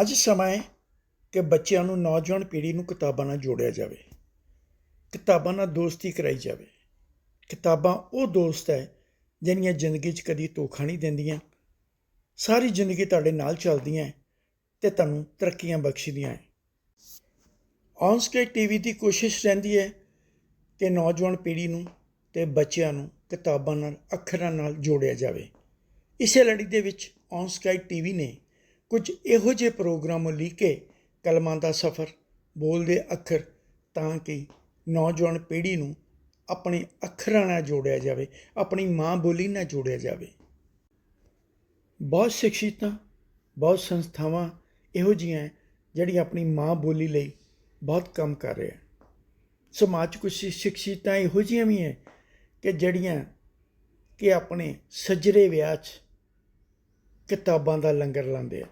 ਅੱਜ ਸਮਾਂ ਹੈ ਕਿ ਬੱਚਿਆਂ ਨੂੰ ਨੌਜਵਾਨ ਪੀੜ੍ਹੀ ਨੂੰ ਕਿਤਾਬਾਂ ਨਾਲ ਜੋੜਿਆ ਜਾਵੇ। ਕਿਤਾਬਾਂ ਨਾਲ ਦੋਸਤੀ ਕਰਾਈ ਜਾਵੇ। ਕਿਤਾਬਾਂ ਉਹ ਦੋਸਤ ਹੈ ਜਿਹੜੀਆਂ ਜ਼ਿੰਦਗੀ 'ਚ ਕਦੀ ਧੋਖਾ ਨਹੀਂ ਦਿੰਦੀਆਂ। ਸਾਰੀ ਜ਼ਿੰਦਗੀ ਤੁਹਾਡੇ ਨਾਲ ਚੱਲਦੀਆਂ ਹੈ ਤੇ ਤੁਹਾਨੂੰ ਤਰੱਕੀਆਂ ਬਖਸ਼ਦੀਆਂ ਹੈ। ਔਨਸਕੇ ਟੀਵੀ ਦੀ ਕੋਸ਼ਿਸ਼ ਰਹਿੰਦੀ ਹੈ ਕਿ ਨੌਜਵਾਨ ਪੀੜ੍ਹੀ ਨੂੰ ਤੇ ਬੱਚਿਆਂ ਨੂੰ ਕਿਤਾਬਾਂ ਨਾਲ, ਅੱਖਰਾਂ ਨਾਲ ਜੋੜਿਆ ਜਾਵੇ। ਇਸੇ ਲੜੀ ਦੇ ਵਿੱਚ ਔਨ ਸਕਾਈ ਟੀਵੀ ਨੇ ਕੁਝ ਇਹੋ ਜਿਹੇ ਪ੍ਰੋਗਰਾਮ ਉਲੀਕੇ ਕਲਮਾਂ ਦਾ ਸਫ਼ਰ ਬੋਲਦੇ ਅੱਖਰ ਤਾਂ ਕਿ ਨੌਜਵਾਨ ਪੀੜ੍ਹੀ ਨੂੰ ਆਪਣੇ ਅੱਖਰਾਂ ਨਾਲ ਜੋੜਿਆ ਜਾਵੇ, ਆਪਣੀ ਮਾਂ ਬੋਲੀ ਨਾਲ ਜੋੜਿਆ ਜਾਵੇ। ਬਹੁਤ ਸ਼ਖਸੀਅਤਾਂ ਬਹੁਤ ਸੰਸਥਾਵਾਂ ਇਹੋ ਜਿਹੀਆਂ ਜਿਹੜੀਆਂ ਆਪਣੀ ਮਾਂ ਬੋਲੀ ਲਈ ਬਹੁਤ ਕੰਮ ਕਰ ਰਹੇ ਹੈ ਸਮਾਜ 'ਚ ਕੁਝ ਸ਼ਖਸੀਅਤਾਂ ਇਹੋ ਜਿਹੀਆਂ ਵੀ ਹੈ ਕਿ ਜਿਹੜੀਆਂ ਕਿ ਆਪਣੇ ਸੱਜਰੇ ਵਿਆਹ 'ਚ ਕਿਤਾਬਾਂ ਦਾ ਲੰਗਰ ਲਾਉਂਦੇ ਆ।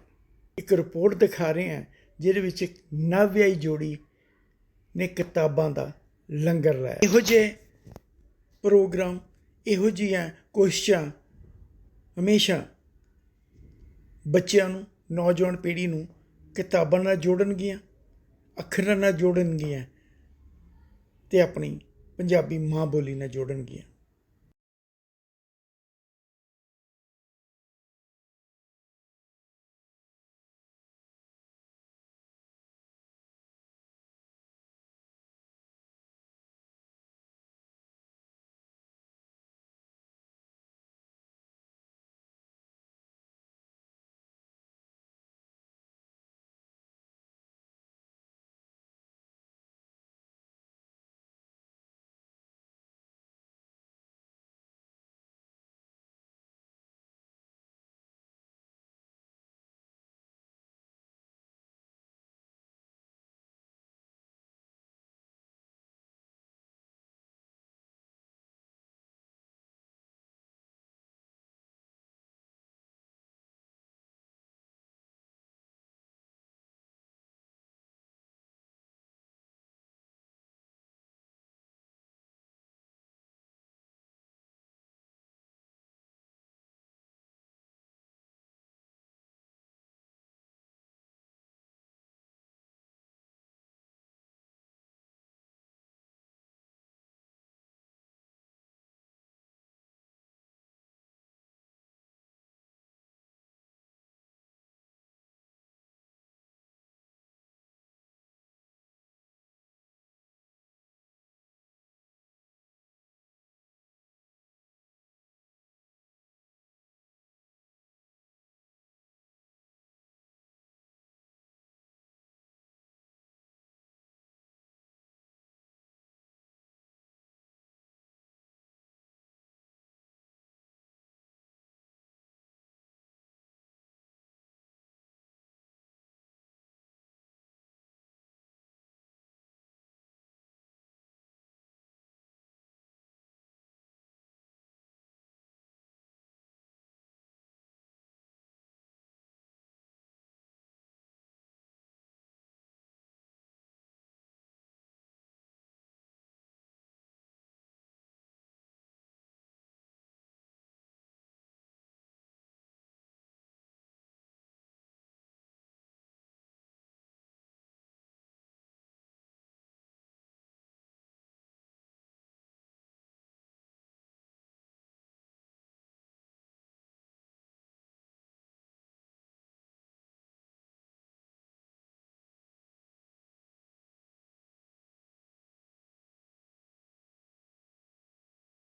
ਇੱਕ ਰਿਪੋਰਟ ਦਿਖਾ ਰਹੇ ਹਾਂ, ਜਿਹਦੇ ਵਿੱਚ ਇੱਕ ਨਵਵਿਆਹੀ ਜੋੜੀ ਨੇ ਕਿਤਾਬਾਂ ਦਾ ਲੰਗਰ ਲਾਇਆ। ਇਹੋ ਜਿਹੇ ਪ੍ਰੋਗਰਾਮ, ਇਹੋ ਜਿਹੀਆਂ ਕੋਸ਼ਿਸ਼ਾਂ ਹਮੇਸ਼ਾ ਬੱਚਿਆਂ ਨੂੰ, ਨੌਜਵਾਨ ਪੀੜ੍ਹੀ ਨੂੰ ਕਿਤਾਬਾਂ ਨਾਲ ਜੋੜਨਗੀਆਂ, ਅੱਖਰਾਂ ਨਾਲ ਜੋੜਨਗੀਆਂ ਤੇ ਆਪਣੀ ਪੰਜਾਬੀ ਮਾਂ ਬੋਲੀ ਨਾਲ ਜੋੜਨਗੀਆਂ।